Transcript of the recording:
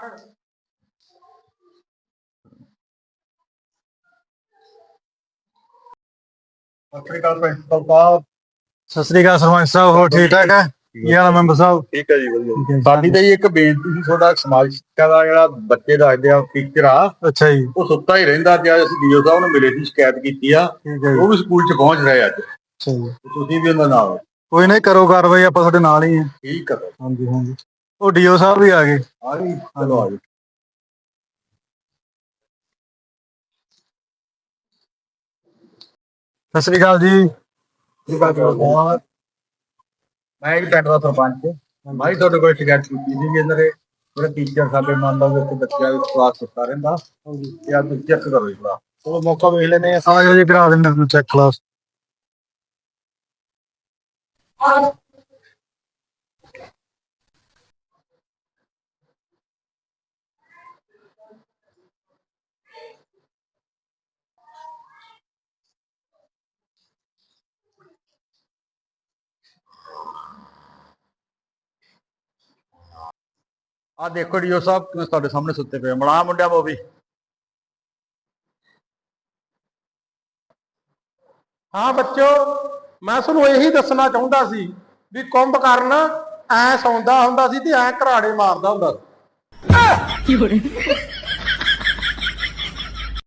ਸਤਿ ਸ਼੍ਰੀ ਅਕਾਲ ਪ੍ਰਿੰਸੀਪਲ ਸਾਹਿਬ ਸਤਿ ਸ੍ਰੀ ਅਕਾਲ ਸਰਪੰਚ ਸਾਹਿਬ ਹੋਰ ਠੀਕ ਠਾਕ ਹੈ? ਕੀ ਹਾਲ ਹੈ ਮੈਂਬਰ ਸਾਹਿਬ? ਠੀਕ ਹੈ ਜੀ ਵਧੀਆ। ਸਾਡੀ ਤਾਂ ਜੀ ਇੱਕ ਬੇਨਤੀ ਸੀ ਤੁਹਾਡਾ ਸਮਾਜ ਸਿੱਖਿਆ ਦਾ ਜਿਹੜਾ ਬੱਚੇ ਦੱਸਦੇ ਆ ਟੀਚਰ ਆ ਅੱਛਾ ਜੀ। ਉਹ ਸੁੱਤਾ ਹੀ ਰਹਿੰਦਾ ਤੇ ਅੱਜ ਅਸੀਂ ਡੀਓ ਸਾਹਿਬ ਨੂੰ ਮਿਲੇ ਸੀ ਸ਼ਿਕਾਇਤ ਕੀਤੀ ਆ। ਹੈ ਉਹ ਵੀ ਸਕੂਲ 'ਚ ਪਹੁੰਚ ਰਹੇ ਅੱਜ। ਅੱਛਾ ਜੀ। ਤੁਸੀਂ ਵੀ ਉਹਨਾਂ ਨਾਲ। ਕੋਈ ਨਹੀਂ ਕਰੋ ਕਾਰਵਾਈ ਆਪਾਂ ਤੁਹਾਡੇ ਨਾਲ ਹੀ ਹਾਂ। ਠੀਕ ਕਰੋ ਹਾਂਜੀ ਹਾਂਜੀ। ਉਹ ਡੀਓ ਸਾਹਿਬ ਵੀ ਆ ਗਏ। ਆ ਜੀ ਚਲੋ ਆ ਜੀ। ਸਤਿ ਸ੍ਰੀ ਅਕਾਲ ਜੀ। ਮੈਂ ਇੱਕ ਪਿੰਡ ਦਾ ਸਰਪੰਚ। ਮੈਂ ਤੁਹਾਡੇ ਕੋਲ ਸ਼ਿਕਾਇਤ ਕੀਤੀ ਸੀ ਕਿ ਇਹਨਾਂ ਦੇ। ਜਿਹੜੇ ਟੀਚਰ ਸਾਡੇ ਮੰਨ ਲਓ ਕਿ ਬੱਚਿਆਂ ਦੀ ਕਲਾਸ ਸੁੱਤਾ ਰਹਿੰਦਾ। ਤੇ ਆ ਤੁਸੀਂ ਚੈੱਕ ਕਰੋ ਜੀ ਭਰਾ ਚਲੋ ਮੌਕਾ ਵੇਖ ਲੈਨੇ ਆ ਆ ਜਾਓ ਜੀ ਕਰਾ ਦਿੰਦੇ ਤੁਹਾਨੂੰ ਚੈੱਕ ਕਲਾਸ ਆ ਦੇਖੋ ਡੀਓ ਸਾਹਿਬ ਕਿਵੇਂ ਤੁਹਾਡੇ ਸਾਹਮਣੇ ਸੁੱਤੇ ਪਏ ਆ। ਬਣਾ ਮੁੰਡਿਆ ਉਹ ਵੀ। ਹਾਂ ਬੱਚੋ, ਮੈਂ ਤੁਹਾਨੂੰ ਇਹੀ ਦੱਸਣਾ ਚਾਹੁੰਦਾ ਸੀ ਵੀ ਕੁੰਭ ਕੁੰਭਕਰਨ ਐ ਸੌਂਦਾ ਹੁੰਦਾ ਸੀ ਤੇ ਐ ਘਰਾੜੇ ਮਾਰਦਾ ਹੁੰਦਾ ਸੀ।